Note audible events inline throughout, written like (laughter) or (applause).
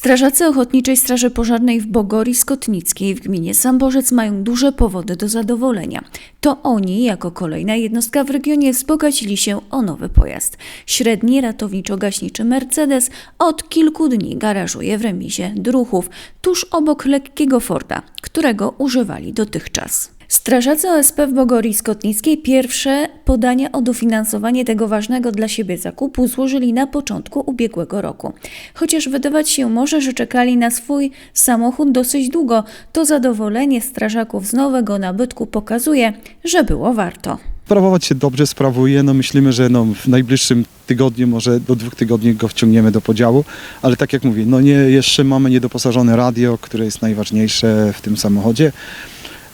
Strażacy Ochotniczej Straży Pożarnej w Bogori Skotnickiej w gminie Samborzec mają duże powody do zadowolenia. To oni, jako kolejna jednostka w regionie, wzbogacili się o nowy pojazd. Średni ratowniczo-gaśniczy Mercedes od kilku dni garażuje w remizie Druchów, tuż obok lekkiego Forda, którego używali dotychczas. Strażacy OSP w Bogorii Skotnickiej pierwsze podania o dofinansowanie tego ważnego dla siebie zakupu złożyli na początku ubiegłego roku. Chociaż wydawać się może, że czekali na swój samochód dosyć długo, to zadowolenie strażaków z nowego nabytku pokazuje, że było warto. Sprawować się dobrze sprawuje. No myślimy, że no w najbliższym tygodniu, może do dwóch tygodni go wciągniemy do podziału, ale tak jak mówię, no nie, jeszcze mamy niedoposażone radio, które jest najważniejsze w tym samochodzie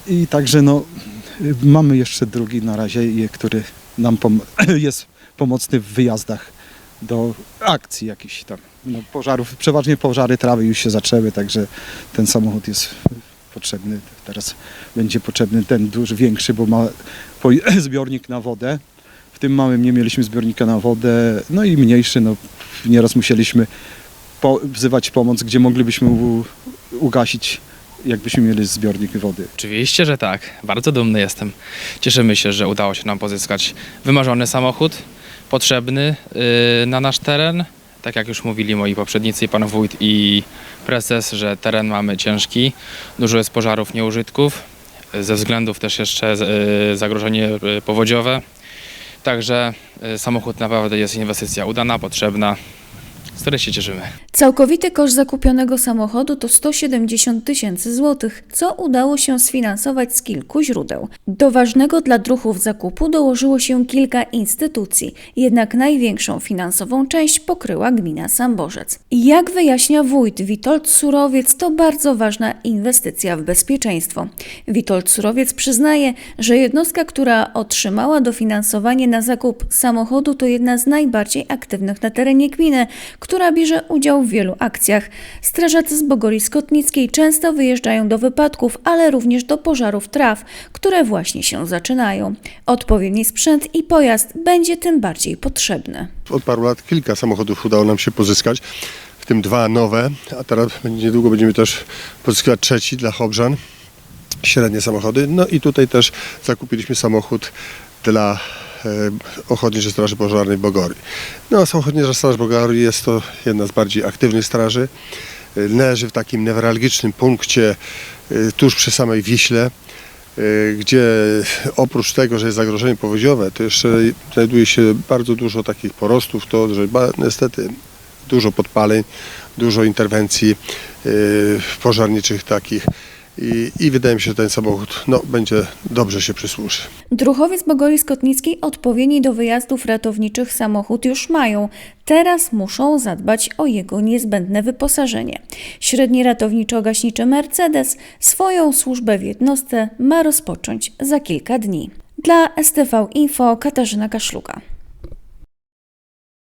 i także no mamy jeszcze drugi na razie, który nam pom- (clears throat) jest pomocny w wyjazdach do akcji jakichś tam, no pożarów, przeważnie pożary trawy już się zaczęły, także ten samochód jest potrzebny. Teraz będzie potrzebny ten duży, większy, bo ma (clears throat) zbiornik na wodę. W tym małym nie mieliśmy zbiornika na wodę, no i mniejszy, no nieraz musieliśmy po- wzywać pomoc, gdzie moglibyśmy ugasić, jakbyśmy mieli zbiornik wody. Oczywiście, że tak. Bardzo dumny jestem. Cieszymy się, że udało się nam pozyskać wymarzony samochód, potrzebny yy, na nasz teren. Tak jak już mówili moi poprzednicy, pan wójt i prezes, że teren mamy ciężki, dużo jest pożarów, nieużytków, ze względów też jeszcze yy, zagrożenie yy, powodziowe. Także yy, samochód naprawdę jest inwestycja udana, potrzebna, z której się cieszymy. Całkowity koszt zakupionego samochodu to 170 tysięcy złotych, co udało się sfinansować z kilku źródeł. Do ważnego dla druhów zakupu dołożyło się kilka instytucji, jednak największą finansową część pokryła gmina Samborzec. Jak wyjaśnia wójt Witold Surowiec, to bardzo ważna inwestycja w bezpieczeństwo. Witold Surowiec przyznaje, że jednostka, która otrzymała dofinansowanie na zakup samochodu, to jedna z najbardziej aktywnych na terenie gminy, która bierze udział w wielu akcjach. Strażacy z Bogori Skotnickiej często wyjeżdżają do wypadków, ale również do pożarów traw, które właśnie się zaczynają. Odpowiedni sprzęt i pojazd będzie tym bardziej potrzebny. Od paru lat kilka samochodów udało nam się pozyskać, w tym dwa nowe, a teraz niedługo będziemy też pozyskiwać trzeci dla Chobrzan, średnie samochody. No i tutaj też zakupiliśmy samochód dla Ochotniczej Straży Pożarnej Bogory. No, Ochotnicza Straż Bogory jest to jedna z bardziej aktywnych straży. E, Leży w takim newralgicznym punkcie e, tuż przy samej Wiśle, e, gdzie oprócz tego, że jest zagrożenie powodziowe, to jeszcze znajduje się bardzo dużo takich porostów, to że niestety dużo podpaleń, dużo interwencji e, pożarniczych takich i, i wydaje mi się, że ten samochód no, będzie dobrze się przysłuży. Druchowie z Bogori Skotnickiej odpowiedni do wyjazdów ratowniczych samochód już mają. Teraz muszą zadbać o jego niezbędne wyposażenie. Średni ratowniczo-gaśniczy Mercedes swoją służbę w jednostce ma rozpocząć za kilka dni. Dla STV Info Katarzyna Kaszluga.